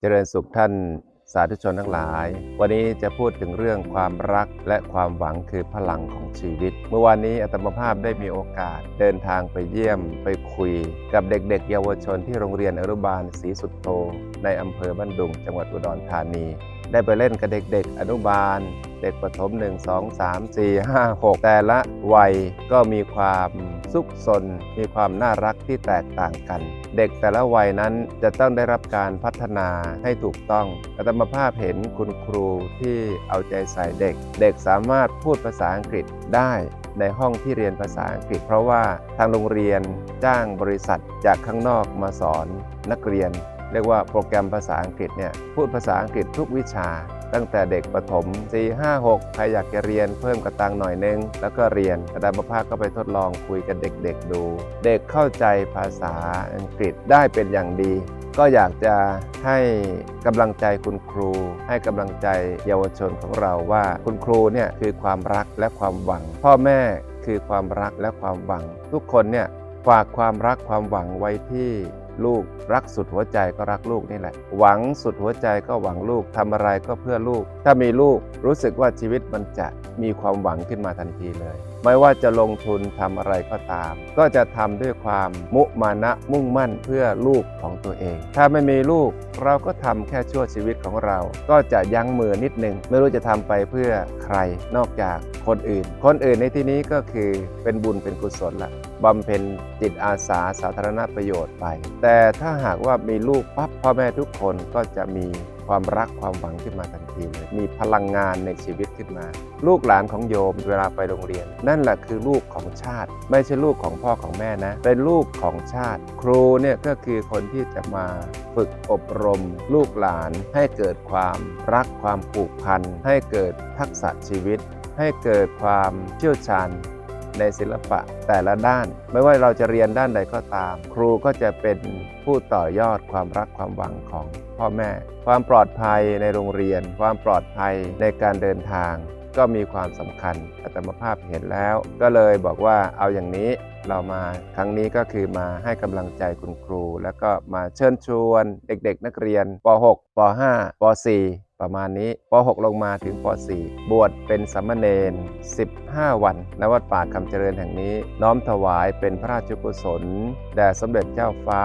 เจริญสุขท่านสาธุชนทั้งหลาย วันนี้จะพูดถึงเรื่องความรักและความหวังคือพลังของชีวิต เมื่อวานนี้อาตมภาพได้มีโอกาสเดินทางไปเยี่ยมไปคุย กับเด็กๆ เยาวชนที่โรงเรียนอนุบาลศรีสุดโต ในอำเภอบ้านดุงจังหวัดอุดรธานี ได้ไปเล่นกับเด็กๆ อนุบาล เด็กประถม 1 2 3 4 5 6 แต่ละวัยก็มีความสุขสน มีความน่ารักที่แตกต่างกัน เด็กแต่ละวัยนั้นจะต้องได้รับการพัฒนาให้ถูกต้องอาตมาภาพเห็นคุณครูที่เอาใจใส่เด็ก เด็กสามารถพูดภาษาอังกฤษได้ในห้องที่เรียนภาษาอังกฤษ เพราะว่าทางโรงเรียนจ้างบริษัทจากข้างนอกมาสอนนักเรียน เรียกว่าโปรแกรมภาษาอังกฤษเนี่ยพูดภาษาอังกฤษทุกวิชา ตั้งแต่เด็กประถม 4 5 6 ใครอยากจะเรียนเพิ่มกระตังหน่อยนึง แล้วก็เรียนอาจารย์ประภาคก็ไปทดลองคุยกับเด็กๆดู เด็กเข้าใจภาษาอังกฤษได้เป็นอย่างดีก็อยากจะให้กำลังใจคุณครู ให้กำลังใจเยาวชนของเราว่าคุณครูเนี่ยคือความรักและความหวัง พ่อแม่คือความรักและความหวัง ทุกคนเนี่ยฝากความรักความหวังไว้ที่ ลูก รักสุดหัวใจก็รักลูกนี่แหละ หวังสุดหัวใจก็หวังลูกทำอะไรก็เพื่อลูก ถ้ามีลูกรู้สึกว่าชีวิตมันจะมีความหวังขึ้นมาทันทีเลยไม่ว่าจะลงทุนทำอะไรก็ตาม ก็จะทำด้วยความมุมานะมุ่งมั่นเพื่อลูกของตัวเอง ถ้าไม่มีลูกเราก็ทำแค่ชั่วชีวิตของเรา ก็จะยั้งมือนิดนึง ไม่รู้จะทำไปเพื่อใครนอกจากคนอื่น คนอื่นในที่นี้ก็คือเป็นบุญเป็นกุศลละบำเพ็ญจิตอาสาสาธารณประโยชน์ไป แต่ถ้าหากว่ามีลูกปั๊บพ่อแม่ทุกคนก็จะมี ความรักความหวังขึ้นมาทันทีเลยมีพลังงานในชีวิตขึ้นมา ลูกหลานของโยมเวลาไปโรงเรียน นั่นแหละคือลูกของชาติ ไม่ใช่ลูกของพ่อของแม่นะ เป็นลูกของชาติ ครูเนี่ยก็คือคนที่จะมาฝึกอบรม ลูกหลานให้เกิดความรักความผูกพันให้เกิดทักษะชีวิต ให้เกิดความเชี่ยวชาญ ในศิลปะแต่ละด้าน ไม่ว่าเราจะเรียนด้านใดก็ตาม ครูก็จะเป็นผู้ต่อยอดความรักความหวังของพ่อแม่ ความปลอดภัยในโรงเรียน ความปลอดภัยในการเดินทาง ก็มีความสำคัญอาตมภาพเห็นแล้ว ก็เลยบอกว่าเอาอย่างนี้เรามาครั้งนี้ก็คือมาให้กำลังใจคุณครู แล้วก็มาเชิญชวนเด็กๆ นักเรียนป .6 ป .5 ป .4 ประมาณนี้ป .6 ลงมาถึงป .4 บวชเป็นสัมเณร15 วันณวัดป่าคำเจริญแห่งนี้ น้อมถวายเป็นพระราชกุศล แด่สมเด็จเจ้าฟ้า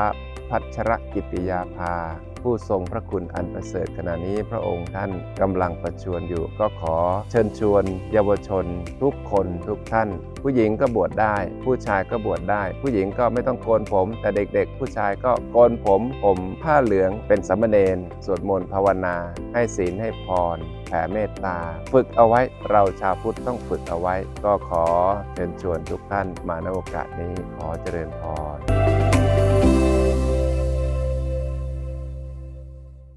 พัชรกิติยาภา ผู้ทรงพระคุณอันประเสริฐขณะนี้พระองค์ท่านกำลังประชวรอยู่ ก็ขอเชิญชวนเยาวชน ทุกคนทุกท่าน ผู้หญิงก็บวชได้ ผู้ชายก็บวชได้ ผู้หญิงก็ไม่ต้องโกนผม แต่เด็กๆ ผู้ชายก็โกนผมผมผ้าเหลืองเป็นสามเณรสวดมนต์ภาวนา ให้ศีลให้พรแผ่เมตตา ฝึกเอาไว้เราชาวพุทธต้องฝึกเอาไว้ ก็ขอเชิญชวนทุกท่านมาในโอกาสนี้ขอเจริญพร